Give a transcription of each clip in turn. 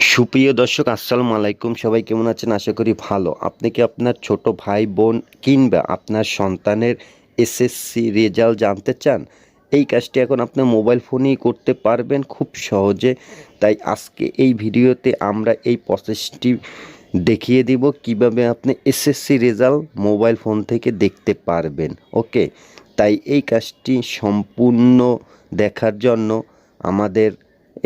সুপ্রিয় দর্শক, আসসালামু আলাইকুম। সবাই কেমন আছেন? আশা করি ভালো। আপনি কি আপনার ছোট ভাই, বোন কিংবা আপনার সন্তানের এসএসসি রেজাল্ট জানতে চান? এই কাজটি এখন আপনার মোবাইল ফোনেই করতে পারবেন খুব সহজে। তাই আজকে এই ভিডিওতে আমরা এই প্রসেসটি দেখিয়ে দিব কীভাবে আপনি এসএসসি রেজাল্ট মোবাইল ফোন থেকে দেখতে পারবেন। ওকে? তাই এই কাজটি সম্পূর্ণ দেখার জন্য আমাদের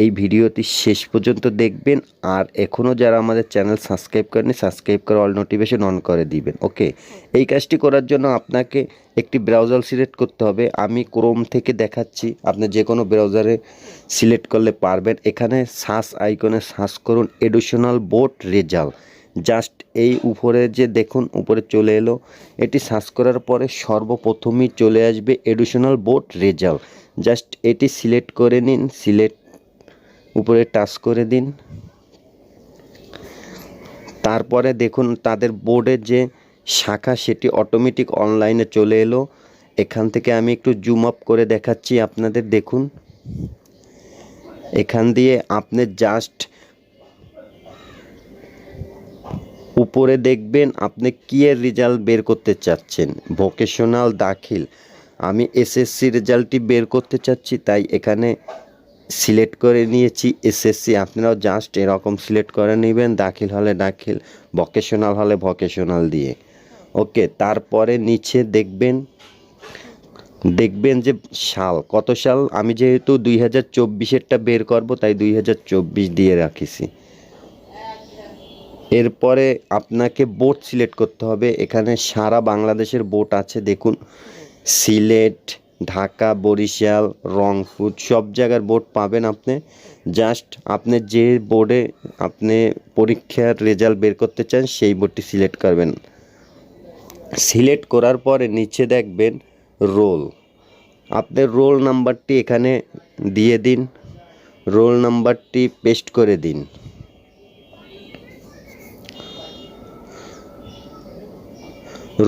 এই ভিডিওটি শেষ পর্যন্ত দেখবেন। আর এখনও যারা আমাদের চ্যানেল সাবস্ক্রাইব করেনি সাবস্ক্রাইব করে অল নোটিফিকেশন অন করে দিবেন, ওকে? এই কাজটি করার জন্য আপনাকে একটি ব্রাউজার সিলেক্ট করতে হবে। আমি ক্রোম থেকে দেখাচ্ছি, আপনি যে কোনো ব্রাউজারে সিলেক্ট করলে পারবেন। এখানে সার্চ আইকনে সার্চ করুন এডুশনাল বোট রেজাল্ট জাস্ট এই উপরে যে দেখুন, উপরে চলে এলো। এটি সার্চ করার পরে সর্বপ্রথমেই চলে আসবে এডুশনাল বোট রেজাল্ট জাস্ট এটি সিলেক্ট করে নিন, সিলেক্ট উপরে টাচ করে দিন। তারপরে দেখুন তাদের বোর্ডের যে শাখা সেটি অটোমেটিক অনলাইনে চলে এলো। এখান থেকে আমি একটু জুম আপ করে দেখাচ্ছি আপনাদের, দেখুন। এখান দিয়ে আপনি জাস্ট উপরে দেখবেন আপনি কি এর রেজাল্ট বের করতে চাচ্ছেন। ভোকেশনাল দাখিল। আমি এসএসসি রেজাল্টটি বের করতে চাচ্ছি, তাই এখানে সিলেক্ট করে নিয়েছি, এসএসসি, আপনারাও জাস্ট এরকম সিলেক্ট করে নেবেন, দাখিল হলে দাখিল ভকেশনাল হলে ভকেশনাল দিয়ে। ওকে তারপরে নিচে দেখবেন দেখবেন যে সাল, কত সাল? আমি যেহেতু দুই হাজার চব্বিশেরটা বের করব, তাই দুই হাজার চব্বিশ দিয়ে রাখিছি। এরপরে আপনাকে বোট সিলেক্ট করতে হবে, এখানে সারা বাংলাদেশের বোট আছে, দেখুন, সিলেট ঢাকা, বরিশাল, রংপুর, সব জায়গার বোর্ড পাবেন আপনি। জাস্ট আপনি যে বোর্ডে আপনি পরীক্ষার রেজাল্ট বের করতে চান, সেই বোর্ডটি সিলেক্ট করবেন। সিলেক্ট করার পরে নিচে দেখবেন রোল। আপনার রোল নাম্বারটি এখানে দিয়ে দিন। রোল নাম্বারটি পেস্ট করে দিন।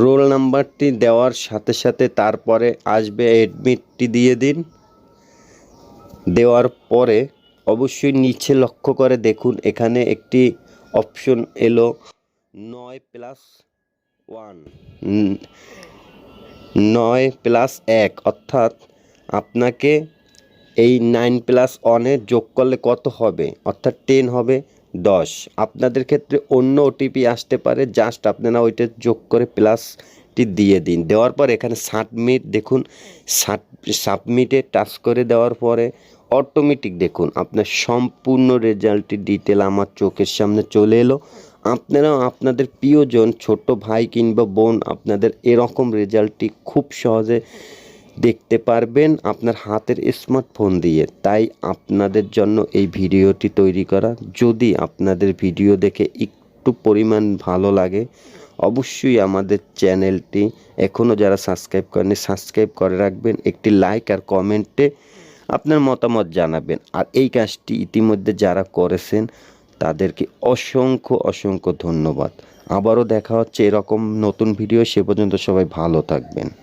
রোল নাম্বারটি দেওয়ার সাথে সাথে তারপরে আসবে অ্যাডমিটটি দিয়ে দিন। দেওয়ার পরে অবশ্যই নিচে লক্ষ্য করে দেখুন, এখানে একটি অপশন এলো নয় প্লাস ওয়ান। নয় প্লাস এক, অর্থাৎ আপনাকে এই নাইন প্লাস ওয়ানে যোগ করলে কত হবে? অর্থাৎ টেন হবে। দশ। আপনাদের ক্ষেত্রে অন্য ওটিপি আসতে পারে জাস্ট আপনারা ওইটা যোগ করে প্লাসটি দিয়ে দিন। দেওয়ার পর এখানে সাবমিট দেখুন সাবমিটে টাচ করে দেওয়ার পরে অটোমেটিক দেখুন, আপনার সম্পূর্ণ রেজাল্টটি ডিটেল আমার চোখের সামনে চলে এলো। আপনারাও আপনাদের প্রিয়জন, ছোট ভাই কিংবা বোন, আপনাদের এরকম রেজাল্টটি খুব সহজে দেখতে পারবেন আপনার হাতের স্মার্টফোন দিয়ে। তাই আপনাদের জন্য এই ভিডিওটি তৈরি করা। যদি আপনাদের ভিডিও দেখে একটু পরিমাণ ভালো লাগে, অবশ্যই আমাদের চ্যানেলটি এখনও যারা সাবস্ক্রাইব করেনি সাবস্ক্রাইব করে রাখবেন। একটি লাইক আর কমেন্টে আপনার মতামত জানাবেন। আর এই কাজটি ইতিমধ্যে যারা করেছেন, তাদেরকে অসংখ্য অসংখ্য ধন্যবাদ। আবারও দেখা হচ্ছে এরকম নতুন ভিডিও। সে পর্যন্ত সবাই ভালো থাকবেন।